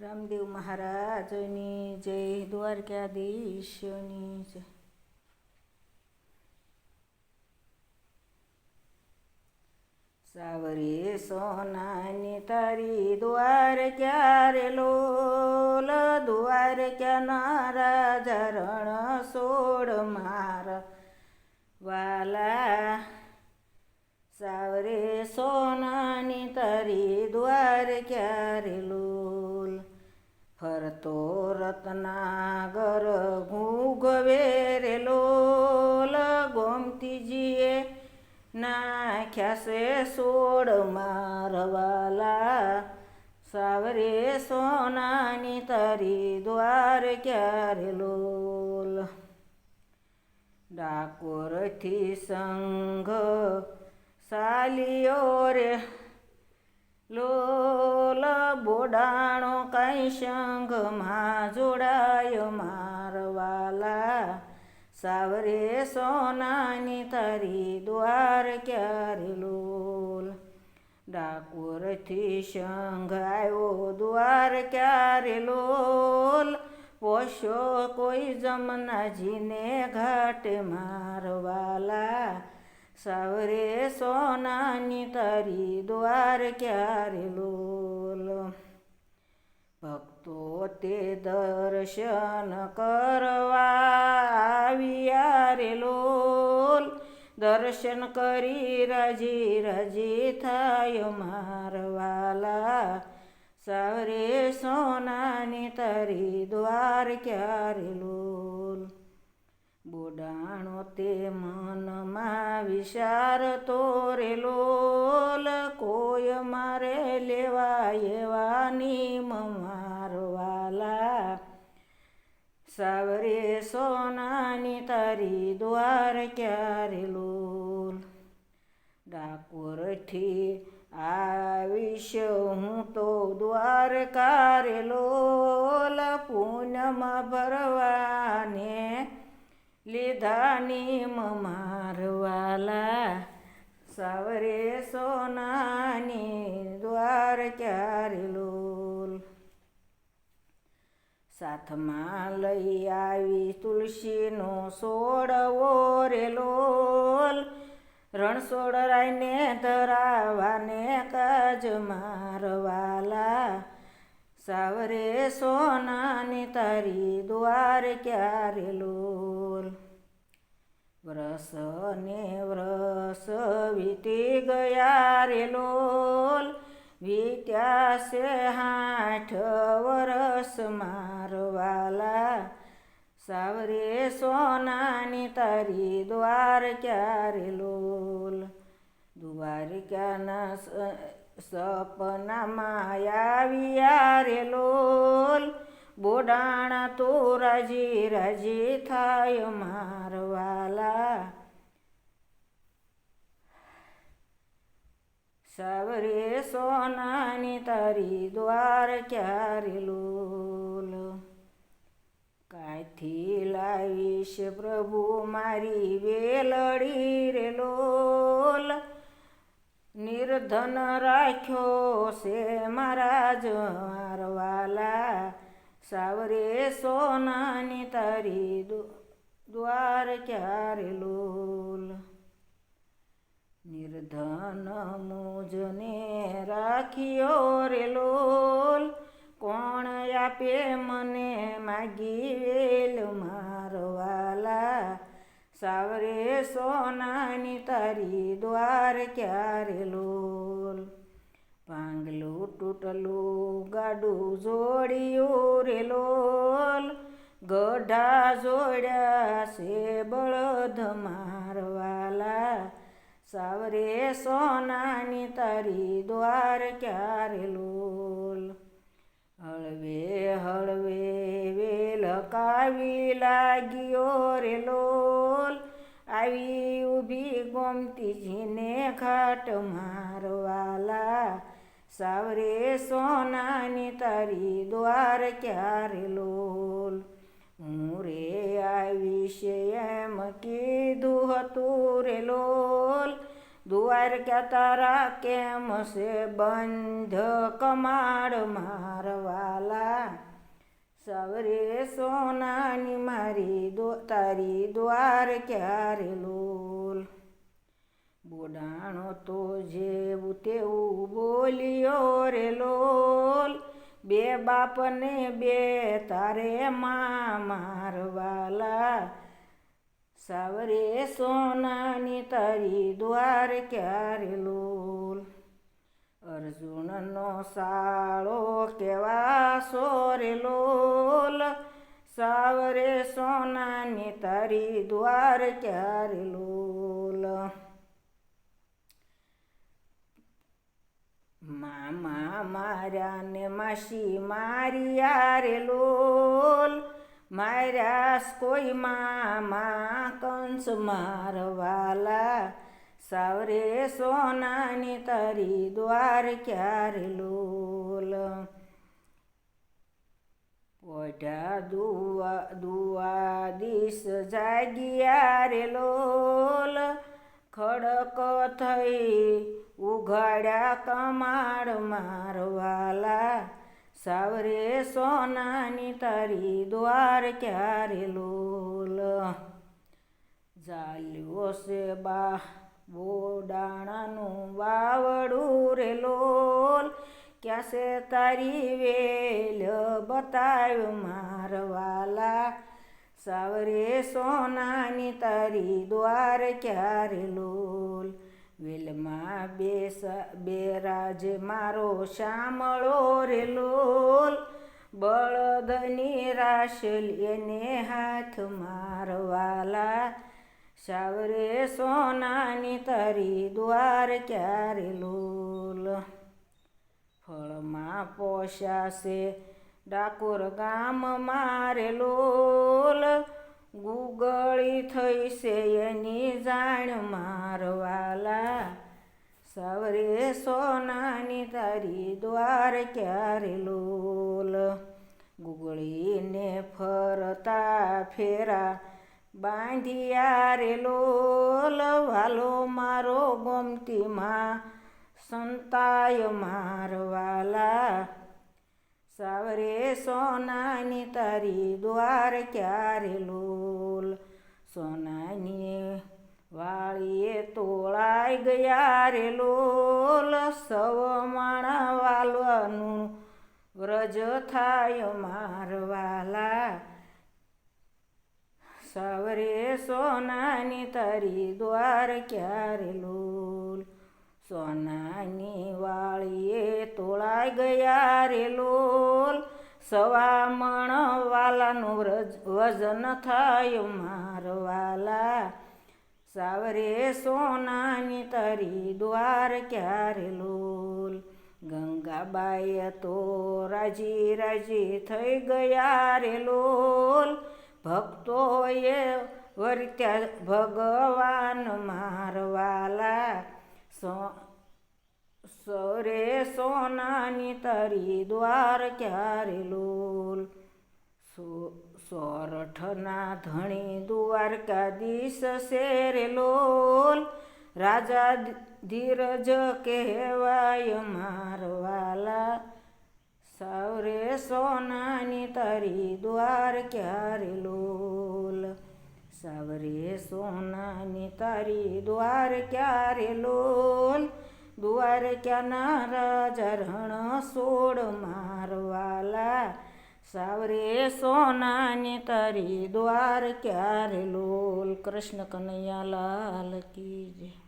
રામદેવ મહારાજની જય દ્વારકાધીશની જય. સાવરી સોનાની તારી દ્વાર ક્યારે લોલ? દ્વાર ક્યાં રાજા રણ સોડ માર? વાલા, સાવરે સોનાની તારી દ્વાર ક્યારે ફરતો રત્નાગર ઘૂગવે રે લોલ ગોમતીજીએ. નાખ્યા છે સોડ મારવાલા. સાવરે સોનાની તારી દ્વાર ક્યારે લોલ? ડાકોરથી સંઘ સાલિયો રે. લોલ બોડાણો કઈ સંઘમાં જોડાયો મારવાલા? સાવરે સોનાની તારી દ્વાર ક્યારે લોલ? ડાકોરથી સંઘ આવ્યો દ્વાર ક્યારે લોલ? પોષો કોઈ જમનાજીને ઘાટે મારવાલા? સાવરે સોનાની તારી દ્વાર ક્યારે લોલ? ભક્તો તે દર્શન કરવા આવ્યા રે લોલ. દર્શન કરી રાજી રાજી થાય મારવાલા સાવરે સોનાની તારી દ્વાર ક્યારે લોલ? બોડાણો તે મનમાં વિચાર તો રેલોલ કોઈ મારે લેવા એવાની મારવાલા સાવરે સોનાની તારી દ્વાર ક્યારે લોલ? ડાકોરથી આવીશ હું તો દ્વાર રે લોલ પૂનમમાં ભરવાને લીધાની મારવાલા સાવરે સોનાની દ્વાર ક્યારે લોલ? સાથમાં લઈ આવી તુલસીનો સોડવો રે લોલ. રણછોડરાયને ધરાવાને કાજ મારવાલા સાવરે સોનાની તારી દ્વાર ક્યારે લોલ? વ્રસ ને વ્રસ વીતી ગયા રે લોલ. વીત્યા છે આઠ વરસ મારવાલા. સાવરે સોનાની તારી દ્વાર ક્યારે લોલ? દ્વારિકાના સપનામાં આવ્યા રે લોલ. બોડાણા તો રાજી રાજી થાય મારવાલા. સવરે સોનાની તારી દ્વાર ક્યારે લોલ? કાંઈથી લાવીશ પ્રભુ મારી વેલડી રે લોલ. નિર્ધન રાખ્યો છે મારા જવારવાલા સાવરે સોનાની તારી દ્વાર ક્યારે લોલ? નિર્ધન મુજને રાખ્યો રે લોલ. કોણ આપે મને માગી વેલમાં સાવરે સોનાની તારી દ્વાર ક્યારે લોલ? પાંગલું તૂટલું ગાડું જોડ્યું રે લોલ. ગઢા જોડ્યા છે બળદ મારવાલા. સાવરે સોનાની તારી દ્વાર ક્યારે લોલ? હળવે હળવે વેલ કાવી લાગ્યો રે લોલ. આવી ઊભી ગોમતીજીને ઘાટ મારવાલા. સાવરે સોનાની તારી દ્વાર ક્યારે લોલ? હું રે આવીશ એમ કીધું હતું રે લોલ. દ્વારકા તારા કેમ છે? બંધ કમાડ મારવાલા. સવરે સોનાની મારી દો, તારી દ્વાર ક્યારે લોલ? બોડાણો તો જેવું તેવું બોલ્યો રે લોલ. બે બાપને બે તારે માં મારવાલા. સાવરે સોનાની તારી દ્વાર ક્યારે લોલ? અર્જુનનો સાળો કેવા સોરે લોલ, સાવરે સોનાની તારી દ્વાર ક્યારે લોલ? મામા માર્યા ને માસી મારી રે લોલ, માર્યાસ કોઈ મામા કંસ મારવાલા. સાવરે સોનાની તારી દ્વાર ક્યારે લોલ? પોઢા દુવા દુવા દિશ જાગ્યા રે લોલ ખડક થઈ ઉઘાડ્યા કમાડ મારવાલા સાવરે સોનાની તારી દ્વાર ક્યારે લોલ જાલ્યો છે બા બોડાણાનું વાવડું રે લોલ ક્યાં છે તારી વેલ બતાવ મારવાલા? સાવરે સોનાની તારી દ્વાર ક્યારે લોલ? વેલમાં બેસ, બેરાજ મારો શામળો રે લોલ. બળદની રાશલ એને હાથ મારવાલા. સાવરે સોનાની તારી દ્વાર ક્યારે લોલ? ફળમાં પોષાશે. ડાકોર ગામ મારે લોલ ગુગળી થઈ છે એની જાણ મારવાલા. સવરે સોનાની તારી દ્વાર ક્યારે લોલ? ગુગળીને ફરતા ફેરા બાંધિયા રે લોલ. વાલો મારો ગમતીમાં સંતાય મારવાલા. સાવરે સોનાની તારી દ્વાર ક્યારે લોલ? સોનાની વાળીએ તોળાઈ ગયા રે લોલ. સવ માણા વાલવાનું વ્રજ થાય મારવાલા. સવરે સોનાની તારી દ્વાર ક્યારે લોલ? સોનાની વાળીએ તોળાઈ ગયા રે લોલ. સવામણ વાલાનું વજન થાય મારવાલા સાવરે સોનાની તારી દ્વાર ક્યારે લોલ? ગંગાબાઈ તો રાજી રાજી થઈ ગયા રે લોલ. ભક્તોએ વર્ત્યા ભગવાન મારવાલા સરે સોનાની તારી દ્વાર ક્યારે લોલ? સોરઠના ધણી દ્વારકાધીશ શેરે લોલ? રાજા ધીરજ કહેવાય મારવાલા સાવરે સોનાની તારી દ્વાર ક્યારે લોલ? સાવરે સોનાની તારી દ્વાર ક્યારે લોલ? દ્વાર ક્યાંના રાજા રણ સોડ મારવાલા? સાવરે સોનાની તારી દ્વાર ક્યારે લોલ? કૃષ્ણ કનૈયા લાલ કી જય.